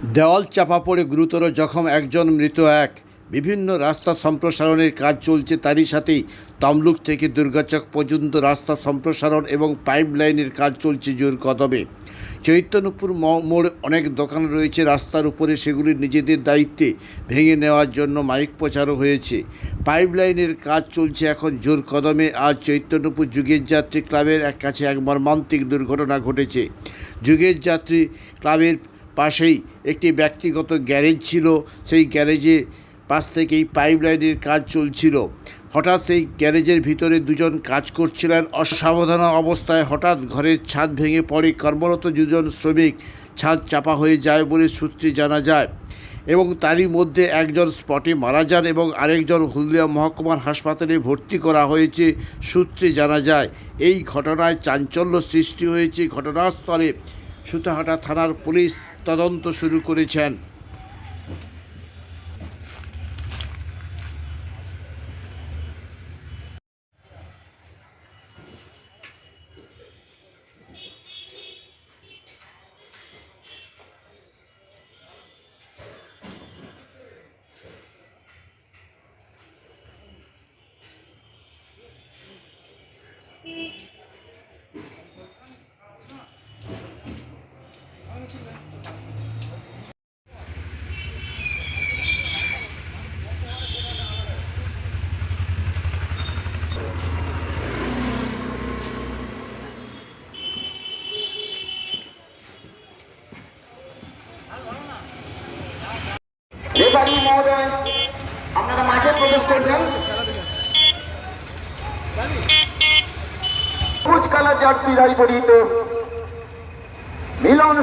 দেওয়াল চাপা পড়ে গুরুতর জখম একজন মৃত এক। বিভিন্ন রাস্তা সম্প্রসারণের কাজ চলছে তারই সাথেই তমলুক থেকে দুর্গাচক পর্যন্ত রাস্তা সম্প্রসারণ এবং পাইপ লাইনের কাজ চলছে জোর কদমে। চৈতন্যপুর মোড় অনেক দোকান রয়েছে, রাস্তার উপরে সেগুলি নিজেদের দায়িত্বে ভেঙে নেওয়ার জন্য মাইক প্রচারও হয়েছে। পাইপ লাইনের কাজ চলছে এখন জোর কদমে, আজ চৈতন্যপুর যুগের যাত্রী ক্লাবের এক কাছে এক মর্মান্তিক দুর্ঘটনা ঘটেছে। যুগের যাত্রী ক্লাবের পাশেই একটি ব্যক্তিগত গ্যারেজ ছিল। সেই গ্যারেজে পাশ থেকেই পাইপ লাইনের কাজ চলছিল। হঠাৎ সেই গ্যারেজের ভিতরে দুজন কাজ করছিলেন। অসাবধান অবস্থায় হঠাৎ ঘরের ছাদ ভেঙে পড়ে। কর্মরত দুজন শ্রমিক ছাদ চাপা হয়ে যায় বলে সূত্রে জানা যায় এবং তারই মধ্যে একজন স্পটে মারা যান এবং আরেকজন হলদিয়া মহকুমার হাসপাতালে ভর্তি করা হয়েছে সূত্রে জানা যায়। এই ঘটনায় চাঞ্চল্য সৃষ্টি হয়েছে। ঘটনাস্থলে সুতাহাটা থানার পুলিশ তদন্ত শুরু করেছেন। রেফারি মহোদয় আপনারা মাঠে প্রবেশ করবেন। সবুজ কালার জার্সি দাঁড়ি পরিহিত। মিলন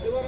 এবার